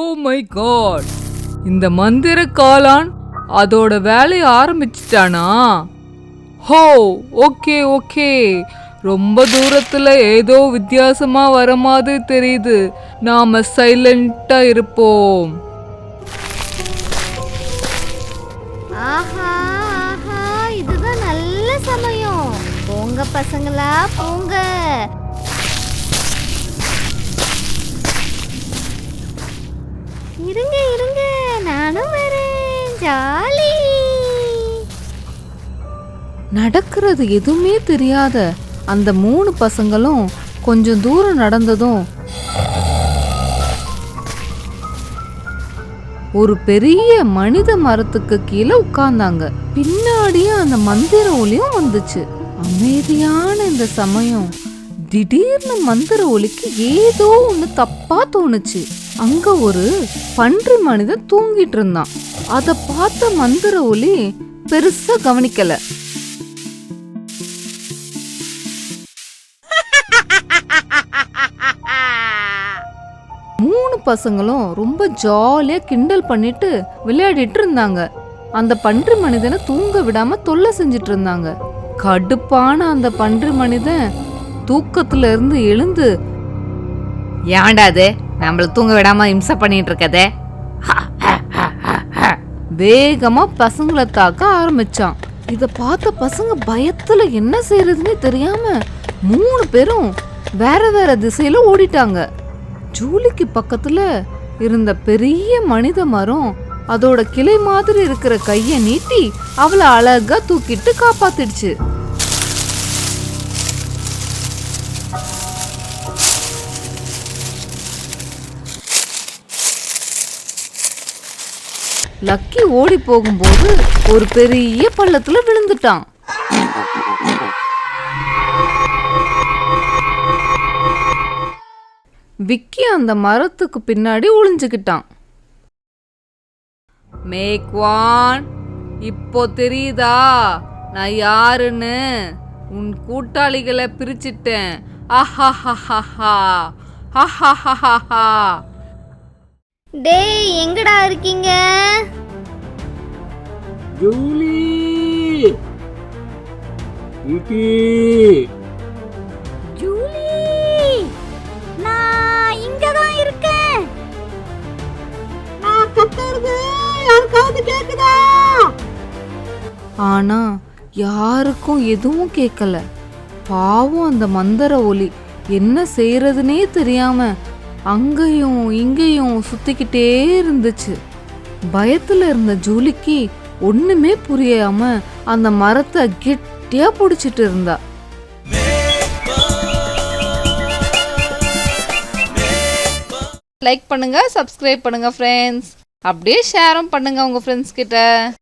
Oh my God இந்த மந்திர காளான் அதோட வேலையை ஆரம்பிச்சிட்டானா? ஹோ ஓகே ஓகே ரொம்ப தூரத்துல ஏதோ வித்தியாசமா வர மாதிரி தெரியுது. நாம சைலண்டா இருப்போம். ஆஹா ஆஹா இதுதான் நல்ல சமயம். போங்க பசங்களா போங்க. ஜாலி. நடக்கிறது எதுவுமே தெரியாத அந்த மூணு பசங்களும் கொஞ்சம் தூரம் நடந்ததும் ஒரு பெரிய மனித மரத்துக்கு கீழே உட்கார்ந்தாங்க. பின்னாடியே அந்த மந்திர ஒலியும் வந்துச்சு. அமைதியான இந்த சமயம் திடீர்னு மந்திர ஒலிக்கு ஏதோ ஒன்று தப்பா தோணுச்சு. அங்க ஒரு பன்றி மனிதன் தூங்கிட்டு இருந்தான். அத பார்த்த மந்திர ஒலி பெருசா கவனிக்கல. மூணு பசங்களும் ரொம்ப ஜாலியா கிண்டல் பண்ணிட்டு விளையாடிட்டு இருந்தாங்க. அந்த பன்றி மனிதனை தூங்க விடாம தொல்லை செஞ்சுட்டு இருந்தாங்க. கடுப்பான அந்த பன்றி மனிதன் தூக்கத்துல இருந்து எழுந்து ஏன்டா நம்மள தூங்க விடாம இம்சை பண்ணிட்டு இருக்கதே. வேகமா பசங்களை தாக்க ஆரம்பிச்சான். இத பார்த்த பசங்க பயத்துல என்ன செய்யறதுன்னு தெரியாம மூணு பேரும் வேற வேற திசையில ஓடிட்டாங்க. ஜூலிக்கு பக்கத்துல இருந்த பெரிய மனித மரம் அதோட கிளை மாதிரி இருக்கிற கைய நீட்டி அவளை அழகா தூக்கிட்டு காப்பாத்திடுச்சு. லக்கி ஓடி போகும்போது ஒரு பெரிய பள்ளத்துல விழுந்துட்டான். விக்கி அந்த மரத்துக்கு பின்னாடி ஒளிஞ்சுக்கிட்டான். மேக்வான் இப்போ தெரியுதா? நான் யாருன்னு? உன் கூட்டாளிகளை பிரிச்சிட்டேன். ஆஹாஹாஹா ஆஹாஹாஹா டேய் எங்கடா இருக்கீங்க? ஜூலி. இட்டி ஜூலி நான் இங்க தான் இருக்கேன் ஆனா யாருக்கும் எதுவும் கேட்கல பாவம் அந்த மந்திர ஒலி. என்ன செய்யறதுனே தெரியாம அங்கேயும் இங்கேயும் சுத்திக்கிட்டே இருந்துச்சு. பயத்துல இருந்த ஜூலிக்கு ஒண்ணுமே புரியாம அந்த மரத்தை கெட்டியா பிடிச்சிட்டு இருந்தா. லைக் பண்ணுங்க சப்ஸ்கிரைப் பண்ணுங்க ஃப்ரெண்ட்ஸ் அப்படியே ஷேரும் பண்ணுங்க உங்க ஃப்ரெண்ட்ஸ் கிட்ட.